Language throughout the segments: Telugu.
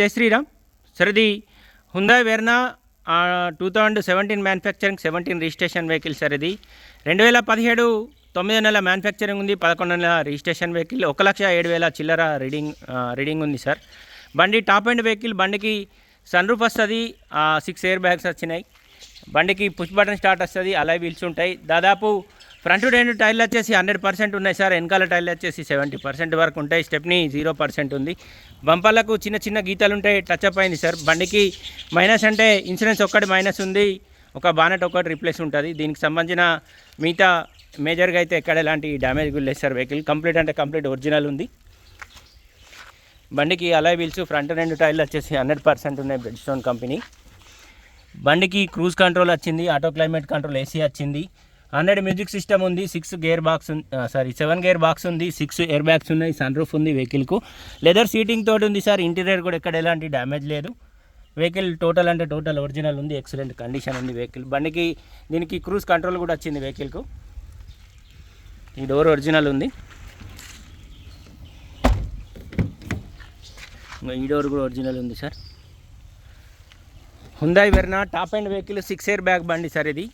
జై శ్రీరామ్. సార్ ఇది Hyundai Verna two thousand seventeen manufacturing seventeen registration vehicle sir ఇది రెండు వేల పదిహేడు తొమ్మిది నెలల మ్యానుఫ్యాక్చరింగ్ ఉంది పదకొండు నెలల రిజిస్ట్రేషన్ వెహికల్ ఒక లక్ష ఏడు వేల చిల్లర రీడింగ్ రీడింగ్ ఉంది సార్. బండి టాప్ అండ్ వెహికల్ బండికి సన్ రూఫ్ వస్తుంది సిక్స్ ఎయిర్ బ్యాగ్స్ వచ్చినాయి. బండికి పుష్ బటన్ స్టార్ట్ వస్తుంది అలా వీల్స్ ఉంటాయి. దాదాపు ఫ్రంట్ రెండు టైర్లు వచ్చేసి హండ్రెడ్ పర్సెంట్ ఉన్నాయి సార్. వెనకాల టైర్లు వచ్చేసి సెవెంటీ పర్సెంట్ వరకు ఉంటాయి. స్టెప్ని జీరో పర్సెంట్ ఉంది. బంపర్లకు చిన్న చిన్న గీతాలు ఉంటాయి. టచ్ అప్ అయింది సార్. బండికి మైనస్ అంటే ఇన్సూరెన్స్ ఒక్కటి మైనస్ ఉంది. ఒక బానెట్ ఒకటి రీప్లేస్ ఉంటుంది. దీనికి సంబంధించిన మిగతా మేజర్గా అయితే ఎక్కడ ఎలాంటి డ్యామేజ్ లేదు సార్. వెహికల్ కంప్లీట్ అంటే కంప్లీట్ ఒరిజినల్ ఉంది. బండికి అలాయ్ వీల్స్ ఫ్రంట్ రెండు టైర్లు వచ్చేసి హండ్రెడ్ పర్సెంట్ ఉన్నాయి బ్రెడ్ స్టోన్ కంపెనీ బండికి క్రూజ్ కంట్రోల్ వచ్చింది. ఆటో క్లైమేట్ కంట్రోల్ ఏసీ వచ్చింది. హండ్రెడ్ మ్యూజిక్ సిస్టమ్ ఉంది six gear box sorry seven gear box ఉంది సిక్స్ ఎయిర్ బ్యాగ్స్ ఉన్నాయి సన్ రూఫ్ ఉంది వెహికల్కు. లెదర్ సీటింగ్ తోటి ఉంది సార్ ఇంటీరియర్ కూడా ఎక్కడ ఎలాంటి డ్యామేజ్ లేదు. వెహికల్ టోటల్ అంటే టోటల్ ఒరిజినల్ ఉంది ఎక్సలెంట్ కండిషన్ ఉంది వెహికల్. బండికి దీనికి క్రూజ్ కంట్రోల్ కూడా వచ్చింది వెహికల్కు. ఈ డోర్ ఒరిజినల్ ఉంది. ఇంకా ఈ డోర్ కూడా ఒరిజినల్ ఉంది sir. Hyundai Verna top end vehicle six airbag బండి సార్ ఇది.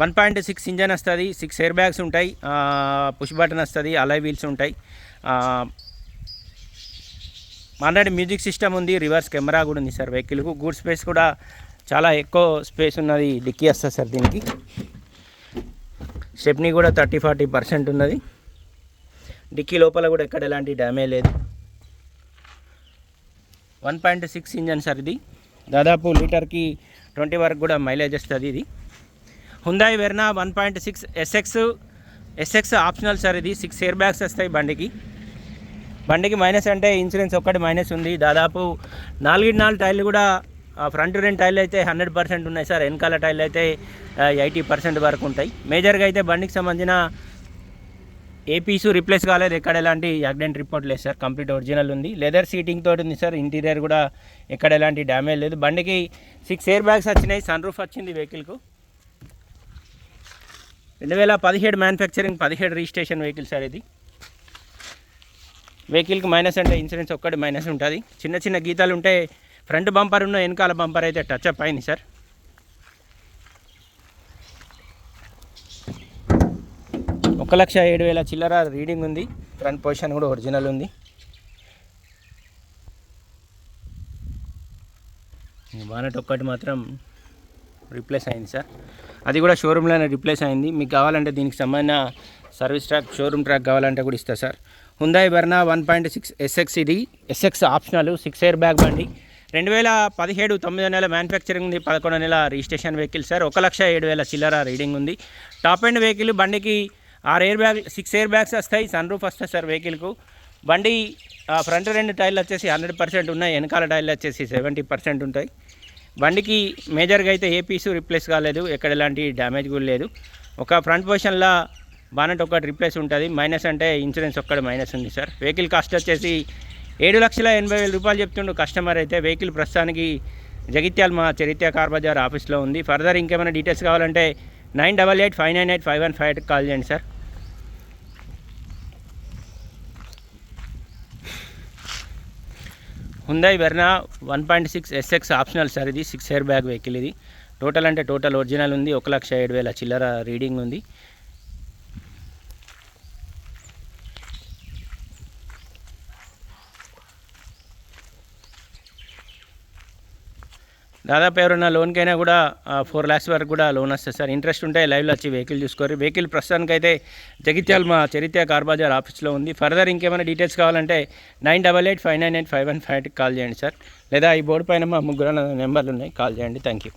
వన్ పాయింట్ సిక్స్ ఇంజన్ వస్తుంది సిక్స్ ఎయిర్ బ్యాగ్స్ ఉంటాయి పుష్ బటన్ వస్తుంది అలాయ్ వీల్స్ ఉంటాయి. ఆల్రెడీ మ్యూజిక్ సిస్టమ్ ఉంది రివర్స్ కెమెరా కూడా ఉంది సార్ వెహికల్కు గూడ్ స్పేస్ కూడా చాలా ఎక్కువ స్పేస్ ఉన్నది డిక్కీ వస్తుంది సార్ దీనికి. స్టెప్నీ కూడా థర్టీ ఫార్టీ పర్సెంట్ ఉన్నది. డిక్కీ లోపల కూడా ఎక్కడ ఎలాంటి డ్యామేజ్ లేదు. One point six engine sir ఇది. దాదాపు లీటర్కి ట్వంటీ వరకు కూడా మైలేజ్ వస్తుంది ఇది. Hyundai Verna one point six SX SX optional sir ఇది సిక్స్ ఇయర్ బ్యాగ్స్ వస్తాయి బండికి. బండికి మైనస్ అంటే ఇన్సూరెన్స్ ఒక్కటి మైనస్ ఉంది. దాదాపు నాలుగు నాలుగు టైర్లు కూడా ఫ్రంట్ రెండు టైర్లు అయితే హండ్రెడ్ పర్సెంట్ ఉన్నాయి సార్ వెనకాల టైర్లు అయితే ఎయిటీ పర్సెంట్ వరకు ఉంటాయి. మేజర్గా అయితే బండికి సంబంధించిన ఏ పీసు రిప్లేస్ కాలేదు. ఎక్కడ ఎలాంటి యాక్సిడెంట్ రిపోర్ట్ లేదు సార్ కంప్లీట్ ఒరిజినల్ ఉంది. లెదర్ సీటింగ్ తోటి ఉంది సార్ ఇంటీరియర్ కూడా ఎక్కడ ఎలాంటి డ్యామేజ్ లేదు. బండికి సిక్స్ ఎయిర్ బ్యాగ్స్ వచ్చినాయి. సన్ రూఫ్ వచ్చింది వెహికల్కు రెండు వేల పదిహేడు మ్యానుఫ్యాక్చరింగ్ పదిహేడు రిజిస్ట్రేషన్ వెహికల్ సార్ ఇది. వెహికల్కి మైనస్ అంటే ఇన్సూరెన్స్ ఒక్కటి మైనస్ ఉంటుంది. చిన్న చిన్న గీతాలు ఉంటే ఫ్రంట్ బంపర్ ఉన్న వెనకాల బంపర్ అయితే టచ్ అప్ అయింది సార్. ఒక లక్ష ఏడు వేల చిల్లర రీడింగ్ ఉంది. ఫ్రంట్ పొజిషన్ కూడా ఒరిజినల్ ఉంది. బానట్ ఒక్కటి మాత్రం రీప్లేస్ అయింది సార్. అది కూడా షోరూంలోనే రిప్లేస్ అయింది. మీకు కావాలంటే దీనికి సంబంధించిన సర్వీస్ ట్రాక్ షోరూమ్ ట్రాక్ కావాలంటే కూడా ఇస్తా sir. Hyundai Verna one point six SX ఇది. SX optional six airbag బండి. రెండు వేల పదిహేడు తొమ్మిదో నెల మ్యానుఫ్యాక్చరింగ్ ఉంది. పదకొండు నెల రిజిస్ట్రేషన్ వెహికల్ సార్. ఒక లక్ష ఏడు వేల చిల్లర రీడింగ్ ఉంది. టాప్ అండ్ వెహికల్ బండికి ఆరు airbag six airbags వస్తాయి. సన్ రూఫ్ వస్తాయి సార్ వెహికల్కు బండి ఫ్రంట్ రెండు టైర్లు వచ్చేసి హండ్రెడ్ పర్సెంట్ ఉన్నాయి. వెనకాల టైర్లు వచ్చేసి సెవెంటీ పర్సెంట్ ఉంటాయి. బండికి మేజర్గా అయితే ఏ పీసు రిప్లేస్ కాలేదు ఎక్కడ ఎలాంటి డ్యామేజ్ కూడా లేదు. ఒక ఫ్రంట్ పొజిషన్లో బానెట్ ఒకటి రిప్లేస్ ఉంటుంది. మైనస్ అంటే ఇన్సూరెన్స్ ఒక్కటి మైనస్ ఉంది సార్ వెహికల్ కాస్ట్ వచ్చేసి ఏడు లక్షల ఎనభై వేల రూపాయలు చెప్తుండు కస్టమర్ అయితే. వెహికల్ ప్రస్తుతానికి జగిత్యాల మా చరిత్ర కార్ బజార్ ఆఫీస్లో ఉంది. ఫర్దర్ ఇంకేమైనా డీటెయిల్స్ కావాలంటే nine double eight five nine eight five one five call చేయండి sir Hyundai Verna one point six SX optional sir ఇది సిక్స్ ఎయిర్ బ్యాగ్ వెహికల్ ఇది. టోటల్ అంటే టోటల్ ఒరిజినల్ ఉంది ఒక లక్ష ఏడు వేల చిల్లర రీడింగ్ ఉంది. దాదాపు ఎవరైనా లోన్కైనా కూడా ఫోర్ ల్యాక్స్ వరకు కూడా లోన్ వస్తుంది సార్ ఇంట్రెస్ట్ ఉంటే లైవ్లో వచ్చి వెహికల్ చూసుకోరు. వెహికల్ ప్రస్తుతానికైతే జగిత్యాల మా చరిత్ర కార్ బజార్ ఆఫీస్లో ఉంది. ఫర్దర్ ఇంకేమైనా డీటెయిల్స్ కావాలంటే nine double eight five nine eight five one five call చేయండి సార్. లేదా ఈ బోర్డు పైన మా ముగ్గురు నెంబర్లు ఉన్నాయి కాల్ చేయండి. Thank you